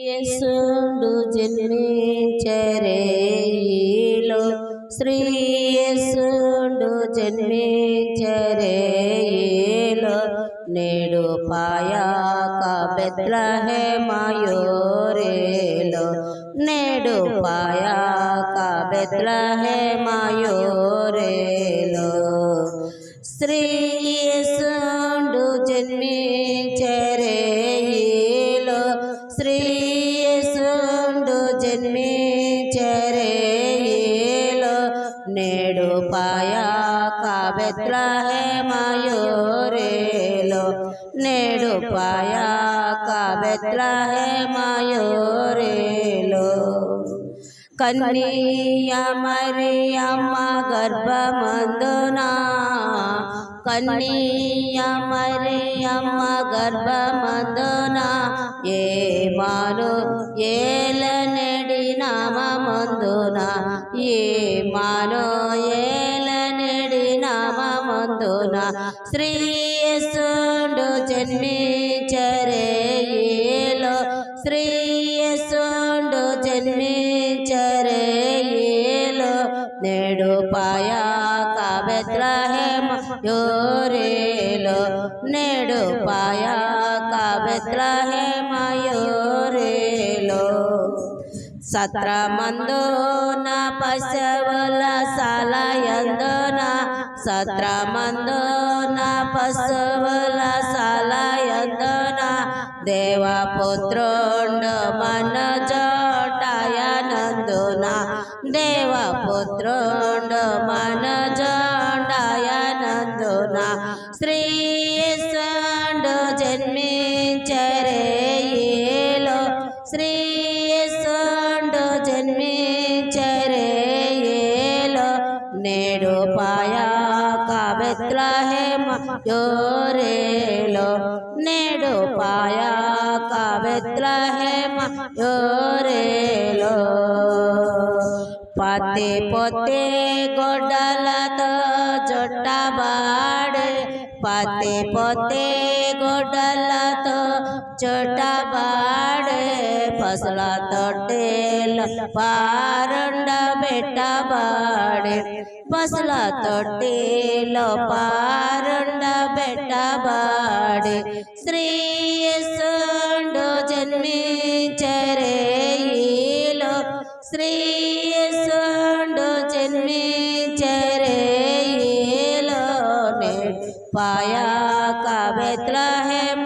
యేసుడు జన్మించరేలో శ్రీ యేసుడు జన్మించరేలో నేడు పాయాక బెత్లహేమయోరేలో. నేడు పాయాక బెత్లహేమయోరేలో. శ్రీ యేసు శ్రీ యేసుడు జన్మించరేలో నేడు పాయాక బెత్లహేమయోరేలో నేడు పాయాక బెత్లహేమయోరేలో కన్నీయ మరియమ్మ గర్భమందునా కన్నీయ మరియమ్మ గర్భమందున ఏ మాను ఏలనడి నామందున ఏ మాను ఏలనడి నామందున శ్రీ యేసుడు జన్మించరేలో శ్రీ యేసుడు జన్మించరేలో నేడు పాయా బెత్రహేమ యోరేలో నేడు పాయాక బెత్రహేమ యోరేలో సత్రమందున పశువుల సాలయందున సత్రమందున పశువుల సాలయందున దేవపుత్రుండు మన జోటాయనందున దేవపుత్రుండు మన జో नेडो पाया काबित्रा है मोरे लो। ने पाया काबित्रा है मोरे लो। पाते पोते गोडल तो जोटा बाड़े। पाते पोते गोडल तो जोटा बाड़। పసుల తొట్టేల పారండ పెట్టబాడే పసుల తొట్టేల పారండ పెట్టబాడే శ్రీ జన్మే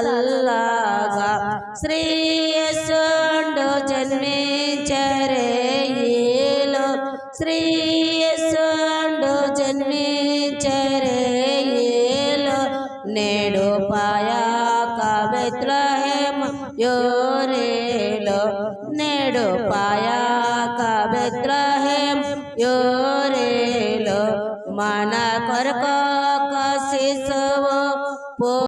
सल्लागा श्रेयसंडो जन्मे चरेलो। श्रेयसंडो जन्मे चरेलो। नेडो पाया का बेतलहम योरेलो। नेडो पाया का बेतलहम योरेलो। माना कर का कशिश वो